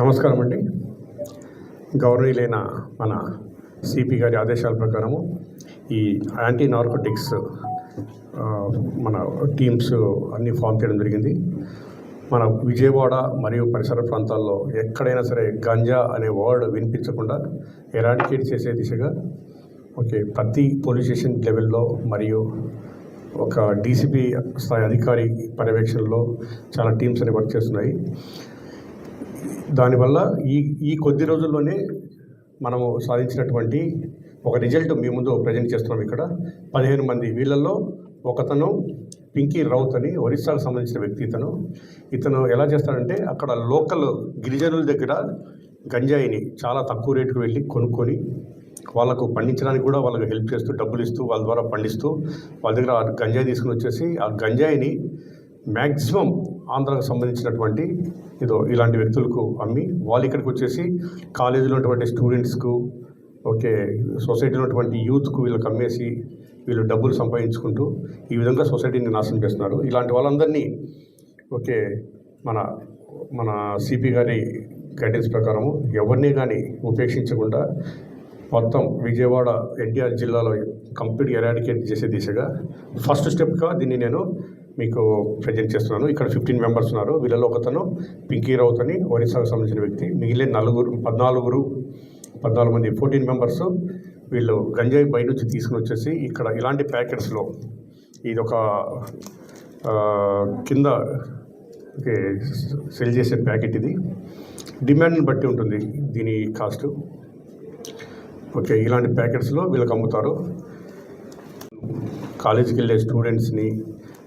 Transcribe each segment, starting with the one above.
నమస్కారం అండి గౌరవీయులైన మన సిపి గారి ఆదేశాల ప్రకారము ఈ యాంటీ నార్కోటిక్స్ మన టీమ్స్ అన్నీ ఫామ్ చేయడం జరిగింది. మన విజయవాడ మరియు పరిసర ప్రాంతాల్లో ఎక్కడైనా సరే గంజా అనే వర్డ్ వినిపించకుండా ఎరాడికేట్ చేసే దిశగా ఓకే ప్రతి పోలీస్ స్టేషన్ లెవెల్లో మరియు ఒక డీసీపీ స్థాయి అధికారి పర్యవేక్షణలో చాలా టీమ్స్ అనేవి వర్క్ చేస్తున్నాయి. దానివల్ల ఈ ఈ కొద్ది రోజుల్లోనే మనము సాధించినటువంటి ఒక రిజల్ట్ మీ ముందు ప్రజెంట్ చేస్తున్నాం ఇక్కడ. పదిహేను మంది వీళ్ళల్లో ఒకతను పింకీ రౌత్ అని ఒరిస్సాకు సంబంధించిన వ్యక్తి ఇతను. ఇతను ఎలా చేస్తాడంటే అక్కడ లోకల్ గిరిజనుల దగ్గర గంజాయిని చాలా తక్కువ రేటుకు వెళ్ళి కొనుక్కొని వాళ్ళకు పండించడానికి కూడా వాళ్ళకి హెల్ప్ చేస్తూ డబ్బులు ఇస్తూ వాళ్ళ ద్వారా పండిస్తూ వాళ్ళ దగ్గర ఆ గంజాయి తీసుకుని వచ్చేసి ఆ గంజాయిని మ్యాక్సిమం ఆంధ్రాకు సంబంధించినటువంటి ఏదో ఇలాంటి వ్యక్తులకు అమ్మి వాళ్ళు ఇక్కడికి వచ్చేసి కాలేజీలో ఉన్నటువంటి స్టూడెంట్స్కు ఓకే సొసైటీలో ఉన్నటువంటి యూత్కు వీళ్ళకి అమ్మేసి వీళ్ళు డబ్బులు సంపాదించుకుంటూ ఈ విధంగా సొసైటీని నాశనం చేస్తున్నారు. ఇలాంటి వాళ్ళందరినీ ఓకే మన మన సిపి గారి గైడెన్స్ ప్రకారము ఎవరిని కానీ ఉపేక్షించకుండా మొత్తం విజయవాడ ఎన్టీఆర్ జిల్లాలో కంప్లీట్ ఎరాడికేట్ చేసే దిశగా ఫస్ట్ స్టెప్గా దీన్ని నేను మీకు ప్రజెంట్ చేస్తున్నాను. ఇక్కడ ఫిఫ్టీన్ మెంబర్స్ ఉన్నారు. వీళ్ళలో ఒకతను పింకీ రౌత్ అని ఒరిస్సాకు సంబంధించిన వ్యక్తి. మిగిలిన నలుగురు పద్నాలుగురు పద్నాలుగు మంది ఫోర్టీన్ మెంబర్స్ వీళ్ళు గంజాయి బయట నుంచి తీసుకుని వచ్చేసి ఇక్కడ ఇలాంటి ప్యాకెట్స్లో ఇది ఒక కింద సెల్ చేసే ప్యాకెట్ ఇది. డిమాండ్ని బట్టి ఉంటుంది దీని కాస్ట్. ఓకే ఇలాంటి ప్యాకెట్స్లో వీళ్ళకి అమ్ముతారు. కాలేజీకి వెళ్ళే స్టూడెంట్స్ని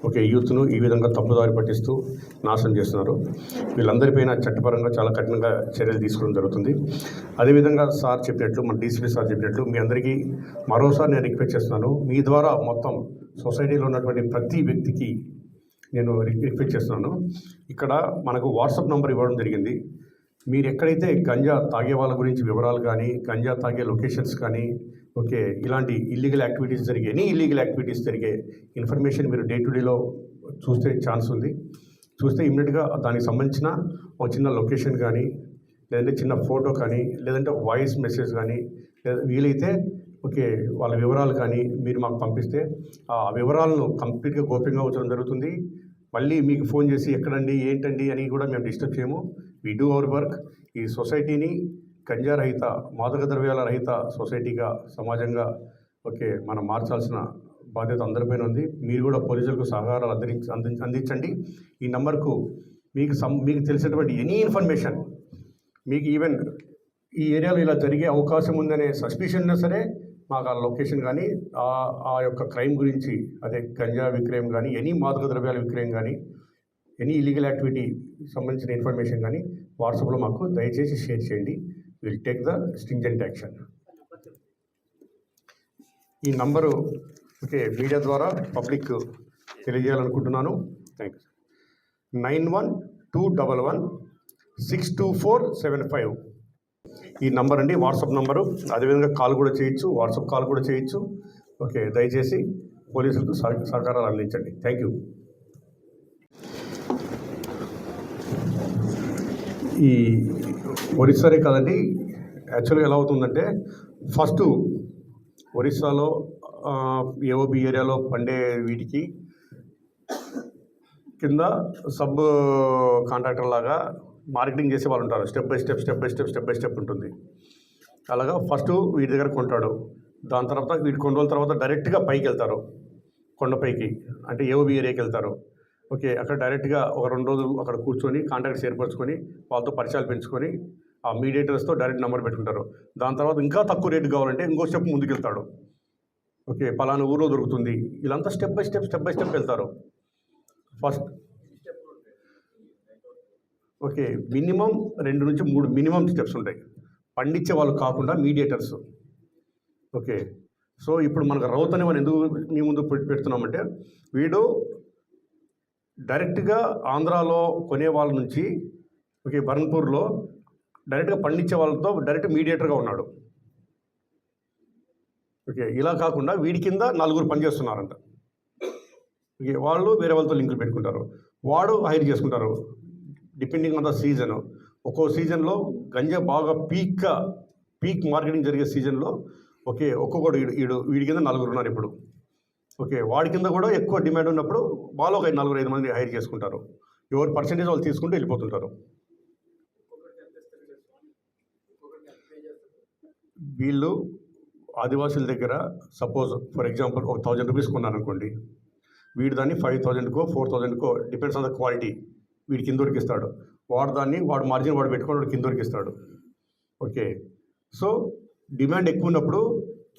ఓకే యూత్ను ఈ విధంగా తప్పుదారి పట్టిస్తూ నాశనం చేస్తున్నారు. వీళ్ళందరిపైన చట్టపరంగా చాలా కఠినంగా చర్యలు తీసుకోవడం జరుగుతుంది. అదేవిధంగా సార్ చెప్పినట్లు మన డీసీపీ సార్ చెప్పినట్లు మీ అందరికీ మరోసారి నేను రిక్వెస్ట్ చేస్తున్నాను. మీ ద్వారా మొత్తం సొసైటీలో ఉన్నటువంటి ప్రతి వ్యక్తికి నేను రిక్వెస్ట్ చేస్తున్నాను. ఇక్కడ మనకు వాట్సాప్ నెంబర్ ఇవ్వడం జరిగింది. మీరు ఎక్కడైతే గంజా తాగే వాళ్ళ గురించి వివరాలు కానీ గంజా తాగే లొకేషన్స్ కానీ ఓకే ఇలాంటి ఇల్లీగల్ యాక్టివిటీస్ జరిగే ఎనీ ఇల్లీగల్ యాక్టివిటీస్ జరిగే ఇన్ఫర్మేషన్ మీరు డే టు డేలో చూస్తే ఛాన్స్ ఉంది. చూస్తే ఇమ్మీడియట్గా దానికి సంబంధించిన ఒక చిన్న లొకేషన్ కానీ లేదంటే చిన్న ఫోటో కానీ లేదంటే వాయిస్ మెసేజ్ కానీ లేదా వీలైతే ఓకే వాళ్ళ వివరాలు కానీ మీరు మాకు పంపిస్తే ఆ వివరాలను కంప్లీట్గా గోప్యంగా ఉంచడం జరుగుతుంది. మళ్ళీ మీకు ఫోన్ చేసి ఎక్కడండి ఏంటండి అని కూడా మేము డిస్టర్బ్ చేయము. వీ డూ అవర్ వర్క్ ఈ సొసైటీని గంజా రహిత మాదక ద్రవ్యాల రహిత సొసైటీగా సమాజంగా ఓకే మనం మార్చాల్సిన బాధ్యత అందరిపైన ఉంది. మీరు కూడా పోలీసులకు సహకారాలు అందించ అంది- అందించండి. ఈ నంబర్కు మీకు సం మీకు తెలిసినటువంటి ఎనీ ఇన్ఫర్మేషన్ మీకు ఈవెన్ ఈ ఏరియాలో ఇలా జరిగే అవకాశం ఉందనే సస్పిషన్ ఉన్నా సరే మాకు ఆ లొకేషన్ కానీ ఆ ఆ యొక్క క్రైమ్ గురించి అదే గంజా విక్రయం కానీ ఎనీ మాదక ద్రవ్యాల విక్రయం కానీ ఎనీ ఇలీగల్ యాక్టివిటీ సంబంధించిన ఇన్ఫర్మేషన్ కానీ వాట్సాప్లో మాకు దయచేసి షేర్ చేయండి. Will take the stringent action ఈ నంబరు ఓకే మీడియా ద్వారా public తెలియజేయాలనుకుంటున్నాను. Thank you nine one two double one six two four seven five. ఈ నంబర్ అండి వాట్సాప్ నంబరు. అదేవిధంగా కాల్ కూడా చేయొచ్చు వాట్సాప్ కాల్ కూడా చేయొచ్చు. ఓకే దయచేసి పోలీసులకు సహ- సహకారాలు అందించండి. థ్యాంక్ యూ ఈ ఒరిస్సానే కాదండి. యాక్చువల్గా ఎలా అవుతుందంటే ఫస్ట్ ఒరిస్సాలో ఏఓబి ఏరియాలో పండే వీటికి కింద సబ్ కాంట్రాక్టర్ లాగా మార్కెటింగ్ చేసే వాళ్ళు ఉంటారు. Step by step step by step step by step ఉంటుంది. అలాగా ఫస్ట్ వీటి దగ్గర కొంటాడు. దాని తర్వాత వీటి కొన్ని రోజుల తర్వాత డైరెక్ట్గా పైకి వెళ్తారు కొండపైకి అంటే ఏఓబి ఏరియాకి వెళ్తారు ఓకే అక్కడ డైరెక్ట్గా ఒక రెండు రోజులు అక్కడ కూర్చొని కాంటాక్ట్స్ ఏర్పరచుకొని వాళ్ళతో పరిచయాలు పెంచుకొని ఆ మీడియేటర్స్తో డైరెక్ట్ నెంబర్ పెట్టుకుంటారు. దాని తర్వాత ఇంకా తక్కువ రేటు కావాలంటే ఇంకో స్టెప్ ముందుకెళ్తాడు. ఓకే పలానా ఊరో దొరుకుతుంది. వీళ్ళంతా step by step step by step వెళ్తారు. ఫస్ట్ ఓకే మినిమం రెండు నుంచి మూడు మినిమం స్టెప్స్ ఉంటాయి. పండించే వాళ్ళు కాకుండా మీడియేటర్స్. ఓకే సో ఇప్పుడు మనకు రౌత్ అనే మనం ఎందుకు మీ ముందు పెడుతున్నామంటే వీడు డైరెక్ట్గా ఆంధ్రాలో కొనే వాళ్ళ నుంచి ఓకే బర్న్పూర్లో డైరెక్ట్గా పండించే వాళ్ళతో డైరెక్ట్ మీడియేటర్గా ఉన్నాడు. ఓకే ఇలా కాకుండా వీడి కింద నలుగురు పనిచేస్తున్నారంట. ఓకే వాళ్ళు వేరే వాళ్ళతో లింకులు పెట్టుకుంటారు. వాడు హైర్ చేసుకుంటారు. Depending on the season. ఒక్కో సీజన్లో గంజా బాగా పీక్గా పీక్ మార్కెటింగ్ జరిగే సీజన్లో ఓకే ఒక్కొక్కడు వీడు వీడి కింద నలుగురు ఉన్నారు ఇప్పుడు. ఓకే వాడి కింద కూడా ఎక్కువ డిమాండ్ ఉన్నప్పుడు వాళ్ళు ఒక నలుగురు ఐదు మంది హైర్ చేసుకుంటారు. ఎవరు పర్సంటేజ్ వాళ్ళు తీసుకుంటూ వెళ్ళిపోతుంటారు. వీళ్ళు ఆదివాసుల దగ్గర సపోజ్ ఫర్ ఎగ్జాంపుల్ ఒక థౌజండ్ రూపీస్ కొన్నారనుకోండి వీడు దాన్ని ఫైవ్ థౌజండ్కో ఫోర్ థౌజండ్కో డిపెండ్స్ ఆన్ ద క్వాలిటీ వీడి కింద దొరికిస్తాడు వాడు దాన్ని వాడు మార్జిన్ వాడు పెట్టుకొని వాడు కింద ఇస్తాడు. ఓకే సో డిమాండ్ ఎక్కువ ఉన్నప్పుడు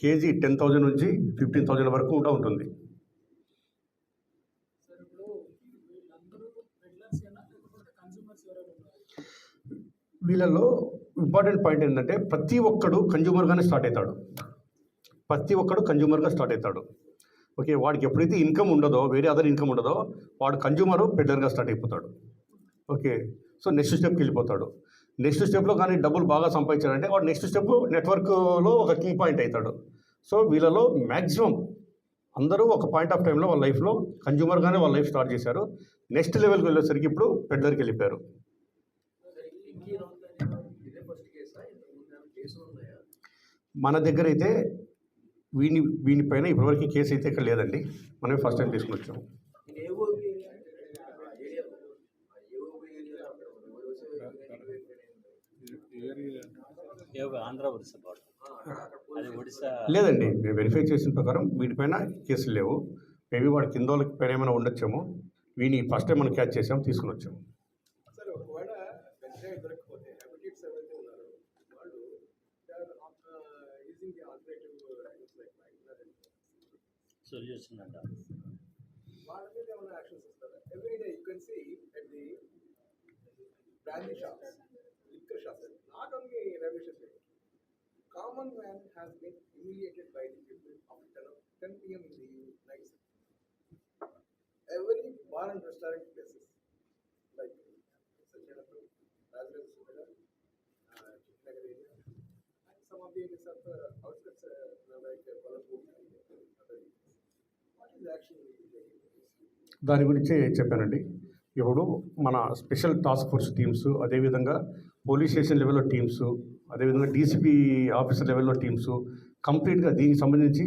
కేజీ టెన్ థౌజండ్ నుంచి ఫిఫ్టీన్ థౌజండ్ వరకు ఉంటా ఉంటుంది. వీళ్ళలో ఇంపార్టెంట్ పాయింట్ ఏంటంటే ప్రతి ఒక్కడు కన్జ్యూమర్గానే స్టార్ట్ అవుతాడు ప్రతి ఒక్కడు కన్జ్యూమర్గా స్టార్ట్ అవుతాడు ఓకే వాడికి ఎప్పుడైతే ఇన్కమ్ ఉండదో వేరే అదర్ ఇన్కమ్ ఉండదో వాడు కన్జ్యూమర్ పెడ్లర్గా స్టార్ట్ అయిపోతాడు. ఓకే సో నెక్స్ట్ స్టెప్కి వెళ్ళిపోతాడు. నెక్స్ట్ స్టెప్లో కానీ డబ్బులు బాగా సంపాదించాడంటే వాడు నెక్స్ట్ స్టెప్ నెట్వర్క్లో ఒక కీ పాయింట్ అవుతాడు. సో వీళ్ళలో మ్యాక్సిమం అందరూ ఒక పాయింట్ ఆఫ్ టైంలో వాళ్ళ లైఫ్లో కన్జ్యూమర్గానే వాళ్ళ లైఫ్ స్టార్ట్ చేశారు. నెక్స్ట్ లెవెల్కి వెళ్ళేసరికి ఇప్పుడు పెద్దరికి వెళ్ళిపోయారు. మన దగ్గర అయితే వీని వీని పైన ఇప్పటివరకు కేసు అయితే ఇక్కడ లేదండి. మనమే ఫస్ట్ టైం తీసుకుని ఆంధ్ర ఒడిశా బార్డర్. అది ఒడిశా లేదండి మేము వెరిఫై చేసిన ప్రకారం వీటిపైన కేసులు లేవు. మేబీ వాడి కింద వాళ్ళకి పైన ఏమైనా ఉండొచ్చేమో. వీని ఫస్ట్ టైం మనం క్యాచ్ చేసాం తీసుకుని వచ్చాము సొల్యూషన్ అంట. Brandy shops liquor shops not only railway station common man has been immediated by the people after ten PM in the night every bar and restaurant places like Sachinapur, Rajagir Sugar, uh, Chitnagar area, and some of the areas of the outskirts uh, like uh, Kolhapur and other areas. What is the action we will be taking? దాని గురించి చెప్పానండి ఇప్పుడు మన special task force teams అదేవిధంగా police station లెవెల్లో teams అదేవిధంగా DCP officer లెవెల్లో teams కంప్లీట్గా దీనికి సంబంధించి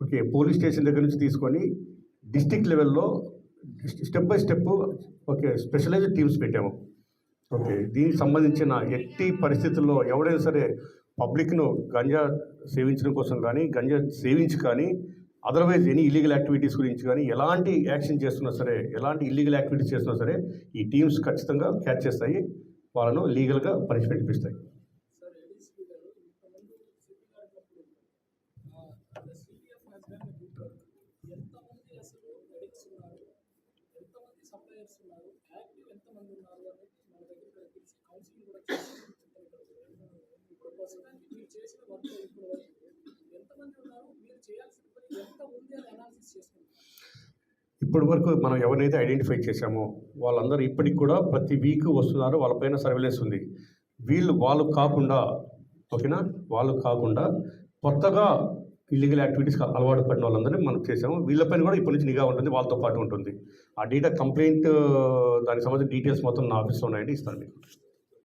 ఓకే పోలీస్ స్టేషన్ దగ్గర నుంచి తీసుకొని డిస్టిక్ లెవెల్లో step by step okay specialised teams పెట్టాము. ఓకే దీనికి సంబంధించిన ఎట్టి పరిస్థితుల్లో ఎవడైనా సరే పబ్లిక్ను గంజా సేవించడం కోసం కానీ గంజా సేవించి కానీ అదర్వైజ్ ఎనీ ఇల్లీగల్ యాక్టివిటీస్ గురించి కానీ ఎలాంటి యాక్షన్ చేస్తున్నా సరే ఎలాంటి ఇల్లీగల్ యాక్టివిటీస్ చేస్తున్నా సరే ఈ టీమ్స్ ఖచ్చితంగా క్యాచ్ చేస్తాయి. వాళ్ళను లీగల్గా పనిష్మెంట్ ఇప్పిస్తాయి సార్ ఏడీసీ గారు ఇంతమంది సిపి గారు ఉన్నప్పుడు CPF has done good work ఎంతమంది అసలు ఎడిక్ట్స్ ఉన్నారు ఎంతమంది సప్లయర్స్ ఉన్నారు యాక్టివ్ మన దగ్గర కౌన్సిలింగ్ కూడా ఇప్పుడు ప్రస్తుతానికి మీరు చేసిన వర్క్ ఇప్పుడు ఎంతమంది ఉన్నారు మీరు చేయాల్సిన పని ఎంత ఉంది అని అనాలిసిస్ ఇప్పటి వరకు మనం ఎవరినైతే ఐడెంటిఫై చేశామో వాళ్ళందరూ ఇప్పటికి కూడా ప్రతి వీక్ వస్తున్నారు వాళ్ళపైన సర్వేలెన్స్ ఉంది. వీళ్ళు వాళ్ళు కాకుండా ఓకేనా? వాళ్ళు కాకుండా కొత్తగా ఇల్లీగల్ యాక్టివిటీస్కి అలవాటు పడిన వాళ్ళందరినీ మనం చేసాము వీళ్ళపైన కూడా ఇప్పటి నుంచి నిఘా ఉంటుంది వాళ్ళతో పాటు ఉంటుంది. ఆ డేటా కంప్లైంట్ దానికి సంబంధించిన డీటెయిల్స్ మొత్తం నా ఆఫీస్లో ఉన్నాయండి ఇస్తాను మీకు.